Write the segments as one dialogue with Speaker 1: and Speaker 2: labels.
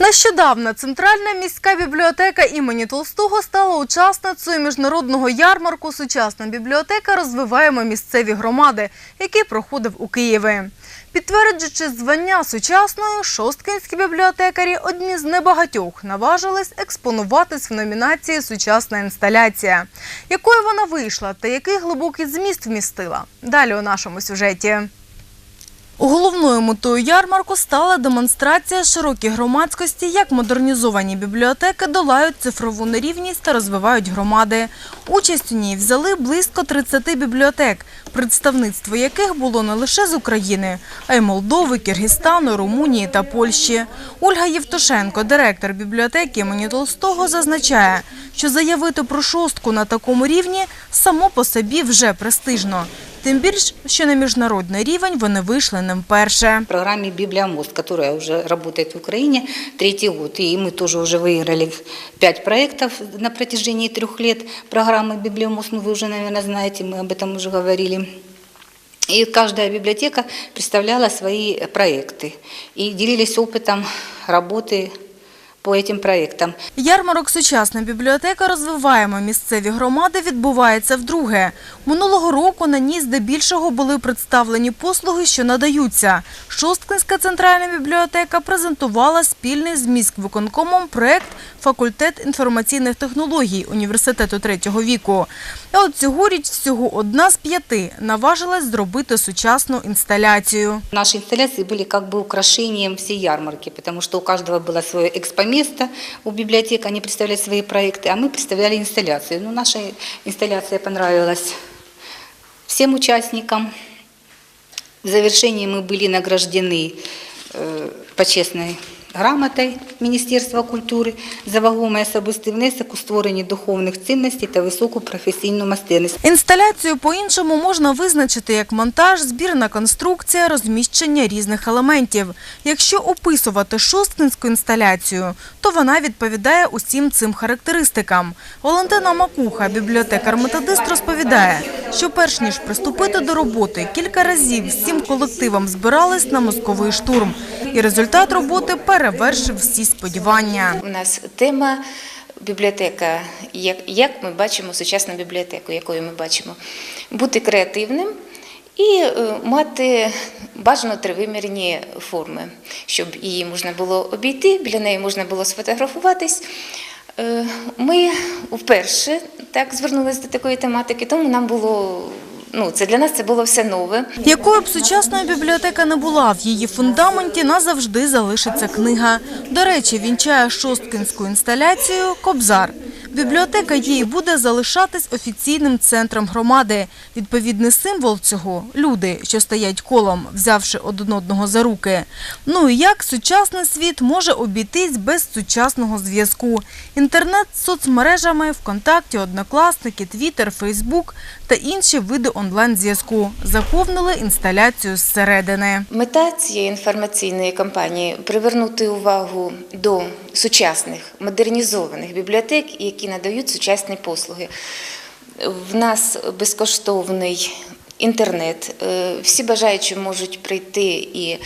Speaker 1: Нещодавно Центральна міська бібліотека імені Толстого стала учасницею міжнародного ярмарку Сучасна бібліотека розвиваємо місцеві громади, який проходив у Києві. Підтверджуючи звання сучасної, шосткинські бібліотекарі одні з небагатьох наважились експонуватись в номінації Сучасна інсталяція. Якою вона вийшла та який глибокий зміст вмістила? Далі у нашому сюжеті. Головною метою ярмарку стала демонстрація широкій громадськості, як модернізовані бібліотеки долають цифрову нерівність та розвивають громади. Участь у ній взяли близько 30 бібліотек, представництво яких було не лише з України, а й Молдови, Киргизстану, Румунії та Польщі. Ольга Євтушенко, директор бібліотеки імені Толстого, зазначає, що заявити про шостку на такому рівні само по собі вже престижно. Тим більш, що на міжнародний рівень вони вийшли не вперше.
Speaker 2: в программе «Библиомост», которая уже работает в Украине третий год. И мы тоже уже выиграли пять проектов на протяжении трех лет программы «Библиомост». Ну, вы уже, наверное, знаете, мы об этом уже говорили. И каждая библиотека представляла свои проекты и делились опытом работы по этим проектам.
Speaker 1: Ярмарок «Сучасна бібліотека. Розвиваємо місцеві громади» відбувається вдруге. Минулого року на ній здебільшого були представлені послуги, що надаються. Шосткинська центральна бібліотека презентувала спільний з міськвиконкомом проект «Факультет інформаційних технологій університету третього віку». А от цьогоріч всього одна з п'яти наважилась зробити сучасну інсталяцію.
Speaker 2: Наши инсталляции были как бы украшением всей ярмарки, потому что у каждого было свое экспоместо у библиотек, они представляли свои проекты, а мы представляли инсталляции. Ну, наша инсталляция понравилась всем участникам. В завершении мы были награждены э, почесной грамотой Міністерства культури за вагомий особистий внесок у створенні духовних цінностей та високу професійну майстерність.
Speaker 1: Інсталяцію по-іншому можна визначити як монтаж, збірна конструкція, розміщення різних елементів. Якщо описувати шосткинську інсталяцію, то вона відповідає усім цим характеристикам. Валентина Макуха, бібліотекар-методист, розповідає, що перш ніж приступити до роботи, кілька разів цим колективом збирались на мозковий штурм. І результат роботи перевершив всі сподівання.
Speaker 3: У нас тема бібліотека, як, ми бачимо сучасну бібліотеку, якою ми бачимо, бути креативним і е, мати бажано тривимірні форми, щоб її можна було обійти, біля неї можна було сфотографуватись. Е, Ми вперше так звернулися до такої тематики, тому нам було. Ну, це для нас це було все нове.
Speaker 1: Якою б сучасною бібліотека не була, в її фундаменті назавжди залишиться книга. До речі, вінчає шосткинську інсталяцію «Кобзар». Бібліотека її буде залишатись офіційним центром громади. Відповідний символ цього – люди, що стоять колом, взявши один одного за руки. Ну і як сучасний світ може обійтись без сучасного зв'язку? Інтернет з соцмережами, ВКонтакті, Однокласники, Твіттер, Фейсбук та інші види онлайн-зв'язку заповнили інсталяцію зсередини.
Speaker 3: Мета цієї інформаційної кампанії привернути увагу до сучасних модернізованих бібліотек, які надають сучасні послуги. В нас безкоштовний інтернет. Е, Всі бажаючі можуть прийти і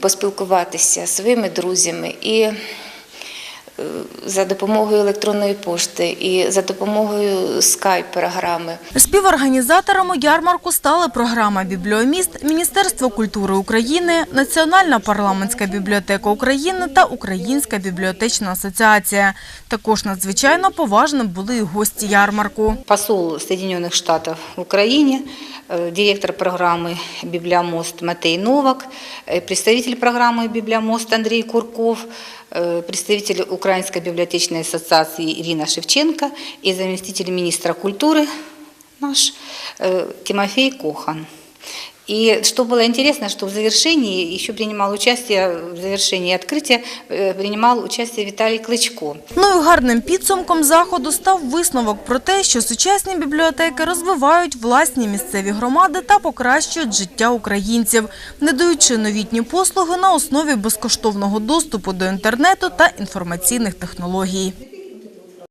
Speaker 3: поспілкуватися зі своїми друзями і за допомогою електронної пошти, і за допомогою скайп-програми.
Speaker 1: Співорганізаторами ярмарку стали програма «Бібліоміст», Міністерство культури України, Національна парламентська бібліотека України та Українська бібліотечна асоціація. Також надзвичайно поважним були і гості ярмарку.
Speaker 2: посол Соединенных Штатов в Украине, э, директор программы «Библиомост» Матей Новак, э, представитель программы «Библиомост» Андрей Курков, э, представитель Украинской библиотечной ассоциации Ирина Шевченко и заместитель министра культуры наш э, Тимофей Кохан. И что было интересно, что в завершении еще принимал участие, в завершении открытия э, принимал участие Виталий Клычко.
Speaker 1: Ну і гарним підсумком заходу став висновок про те, що сучасні бібліотеки розвивають власні місцеві громади та покращують життя українців, не даючи новітні послуги на основі безкоштовного доступу до інтернету та інформаційних технологій.